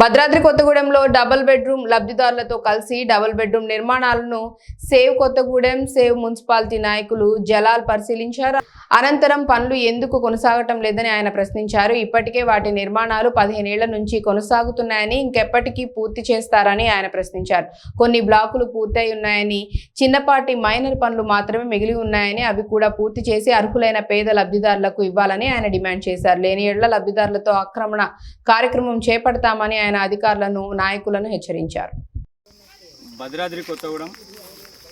భద్రాద్రి కొత్తగూడెంలో double bedroom లబ్ధిదారులతో కలిసి డబుల్ బెడ్రూమ్ నిర్మాణాలను సేవ్ కొత్తగూడెం సేవ్ మున్సిపాలిటీ నాయకులు జలాల్ పరిశీలించారు. అనంతరం పనులు ఎందుకు కొనసాగటం లేదని ఆయన ప్రశ్నించారు. ఇప్పటికే వాటి నిర్మాణాలు పదిహేనేళ్ళ నుంచి కొనసాగుతున్నాయని ఇంకెప్పటికీ పూర్తి చేస్తారని ఆయన ప్రశ్నించారు. కొన్ని బ్లాకులు పూర్తయి ఉన్నాయని చిన్నపాటి మైనర్ పనులు మాత్రమే మిగిలి ఉన్నాయని అవి కూడా పూర్తి చేసి అర్హులైన పేద లబ్ధిదారులకు ఇవ్వాలని ఆయన డిమాండ్ చేశారు. లేని ఏళ్ళ లబ్ధిదారులతో ఆక్రమణ కార్యక్రమం చేపడతామని ఆయన అధికారులను నాయకులను హెచ్చరించారు. భద్రాద్రి కొత్తగూడెం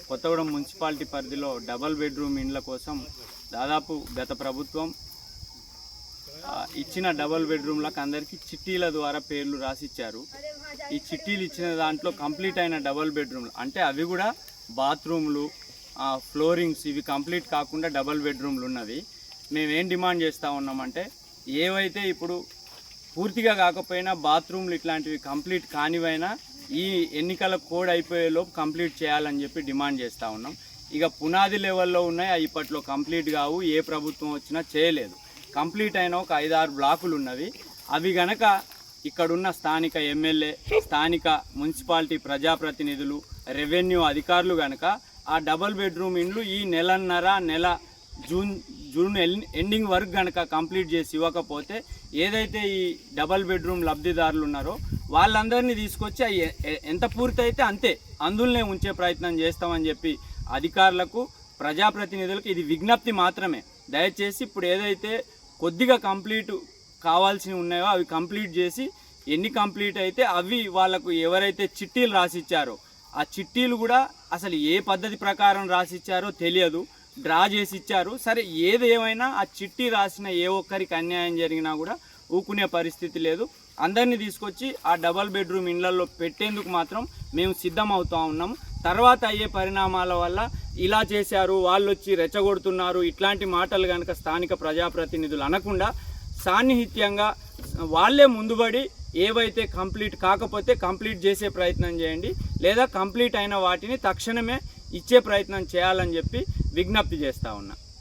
కొత్తగూడెం మున్సిపాలిటీ పరిధిలో డబల్ బెడ్రూమ్ ఇండ్ల కోసం దాదాపు గత ప్రభుత్వం ఇచ్చిన డబల్ బెడ్రూమ్లకు అందరికీ చిట్టీల ద్వారా పేర్లు రాసిచ్చారు. ఈ చిట్టీలు ఇచ్చిన దాంట్లో కంప్లీట్ అయిన డబల్ బెడ్రూమ్లు అంటే అవి కూడా బాత్రూమ్లు ఫ్లోరింగ్స్ ఇవి కంప్లీట్ కాకుండా డబల్ బెడ్రూమ్లు ఉన్నవి. మేమేం డిమాండ్ చేస్తూ ఉన్నామంటే ఏవైతే ఇప్పుడు పూర్తిగా కాకపోయినా బాత్రూమ్లు ఇట్లాంటివి కంప్లీట్ కానివైనా ఈ ఎన్నికల కోడ్ అయిపోయేలోపు కంప్లీట్ చేయాలని చెప్పి డిమాండ్ చేస్తూ ఉన్నాం. ఇక పునాది లెవెల్లో ఉన్నాయి అవి ఇప్పట్లో కంప్లీట్ కావు ఏ ప్రభుత్వం వచ్చినా చేయలేదు. కంప్లీట్ అయిన ఒక ఐదారు బ్లాకులు ఉన్నవి. అవి గనక ఇక్కడున్న స్థానిక ఎమ్మెల్యే స్థానిక మున్సిపాలిటీ ప్రజాప్రతినిధులు రెవెన్యూ అధికారులు గనక ఆ డబల్ బెడ్రూమ్ ఇండ్లు ఈ నెలన్నర నెల జూన్ జూన్ ఎండింగ్ వరకు కనుక కంప్లీట్ చేసి ఇవ్వకపోతే ఏదైతే ఈ డబల్ బెడ్రూమ్ లబ్ధిదారులు ఉన్నారో వాళ్ళందరినీ తీసుకొచ్చి అవి ఎ- ఎ- ఎంత పూర్తయితే అంతే అందులోనే ఉంచే ప్రయత్నం చేస్తామని చెప్పి అధికారులకు ప్రజాప్రతినిధులకు ఇది విజ్ఞప్తి మాత్రమే. దయచేసి ఇప్పుడు ఏదైతే కొద్దిగా కంప్లీట్ కావాల్సినవి ఉన్నాయో అవి కంప్లీట్ చేసి ఎన్ని కంప్లీట్ అయితే అవి వాళ్ళకు ఎవరైతే చిట్టీలు రాసిచ్చారో ఆ చిట్టీలు కూడా అసలు ఏ పద్ధతి ప్రకారం రాసిచ్చారో తెలియదు. డ్రా చేసి ఇచ్చారు. సరే ఏది ఏమైనా ఆ చిట్టి రాసిన ఏ ఒక్కరికి అన్యాయం జరిగినా కూడా ఊకునే పరిస్థితి లేదు. అందరినీ తీసుకొచ్చి ఆ డబల్ బెడ్రూమ్ ఇండ్లలో పెట్టేందుకు మాత్రం మేము సిద్ధం ఉన్నాము. ఉన్నాం తర్వాత అయ్యే పరిణామాల వల్ల ఇలా చేశారు వాళ్ళు వచ్చి రెచ్చగొడుతున్నారు. ఇట్లాంటి మాటలు కనుక స్థానిక ప్రజాప్రతినిధులు అనకుండా సాన్నిహిత్యంగా వాళ్ళే ముందుబడి ఏవైతే కంప్లీట్ కాకపోతే కంప్లీట్ చేసే ప్రయత్నం చేయండి. లేదా కంప్లీట్ అయిన వాటిని తక్షణమే ఇచ్చే ప్రయత్నం చేయాలని చెప్పి విజ్ఞప్తి చేస్తూ ఉన్నా.